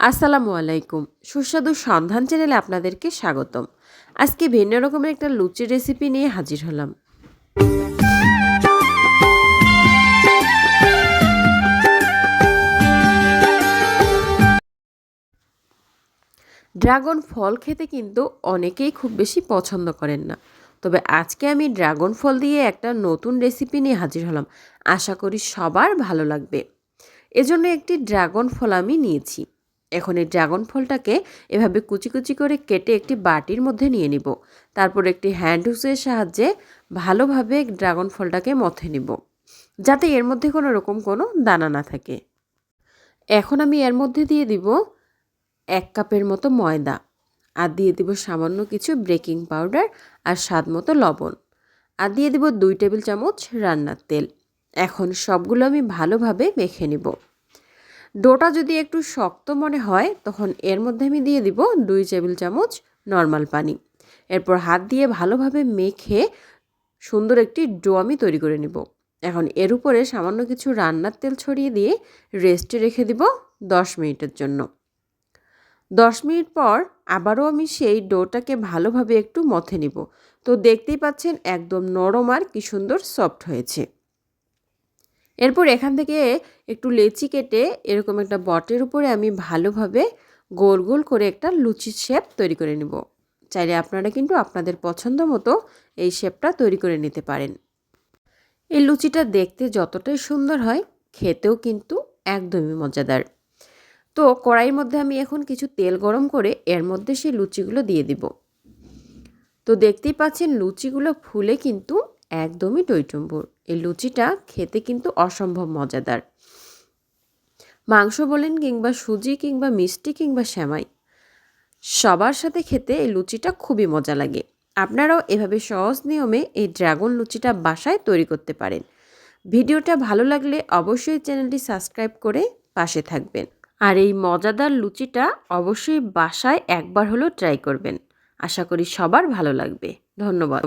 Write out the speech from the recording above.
আসসালামু আলাইকুম। সুস্বাদু সন্ধান চ্যানেলে আপনাদেরকে স্বাগতম। আজকে ভিন্ন রকমের একটা লুচির রেসিপি নিয়ে হাজির হলাম। ড্রাগন ফল খেতে কিন্তু অনেকেই খুব বেশি পছন্দ করেন না। তবে আজকে আমি ড্রাগন ফল দিয়ে একটা নতুন রেসিপি নিয়ে হাজির হলাম। আশা করি সবার ভালো লাগবে। এজন্য একটি ড্রাগন ফল আমি নিয়েছি। এখন এই ড্রাগন ফলটাকে এভাবে কুচি কুচি করে কেটে একটি বাটির মধ্যে নিয়ে নিব। তারপর একটি হ্যান্ড হুসের সাহায্যে ভালোভাবে ড্রাগন ফলটাকে মথে নিব, যাতে এর মধ্যে কোনো রকম কোনো দানা না থাকে। এখন আমি এর মধ্যে দিয়ে দিব এক কাপের মতো ময়দা আর দিয়ে দিব সামান্য কিছু বেকিং পাউডার আর স্বাদ মতো লবণ আর দিয়ে দিব দুই টেবিল চামচ রান্নার তেল। এখন সবগুলো আমি ভালোভাবে মেখে নিব। ডোটা যদি একটু শক্ত মনে হয়, তখন এর মধ্যে আমি দিয়ে দিব দুই টেবিল চামচ নর্মাল পানি। এরপর হাত দিয়ে ভালোভাবে মেখে সুন্দর একটি ডো আমি তৈরি করে নিব। এখন এর উপরে সামান্য কিছু রান্নার তেল ছড়িয়ে দিয়ে রেস্টে রেখে দিব দশ মিনিটের জন্য। দশ মিনিট পর আবারও আমি সেই ডোটাকে ভালোভাবে একটু মথে নিব। তো দেখতেই পাচ্ছেন, একদম নরম আর কি সুন্দর সফট হয়েছে। এরপর এখান থেকে একটু লেচি কেটে এরকম একটা বটের উপরে আমি ভালোভাবে গোল গোল করে একটা লুচির শেপ তৈরি করে নেব। চাইলে আপনারা কিন্তু আপনাদের পছন্দ মতো এই শেপটা তৈরি করে নিতে পারেন। এই লুচিটা দেখতে যতটাই সুন্দর হয়, খেতেও কিন্তু একদমই মজাদার। তো কড়াইয়ের মধ্যে আমি এখন কিছু তেল গরম করে এর মধ্যে সেই লুচিগুলো দিয়ে দিব। তো দেখতেই পাচ্ছেন লুচিগুলো ফুলে কিন্তু একদমই টইটম্বুর এই লুচিটা খেতে কিন্তু অসম্ভব মজাদার। মাংস বলেন কিংবা সুজি কিংবা মিষ্টি কিংবা শ্যামাই সবার সাথে খেতে এই লুচিটা খুবই মজা লাগে। আপনারাও এভাবে সহজ নিয়মে এই ড্রাগন লুচিটা বাসায় তৈরি করতে পারেন। ভিডিওটা ভালো লাগলে অবশ্যই চ্যানেলটি সাবস্ক্রাইব করে পাশে থাকবেন। আর এই মজাদার লুচিটা অবশ্যই বাসায় একবার হলেও ট্রাই করবেন। আশা করি সবার ভালো লাগবে। ধন্যবাদ।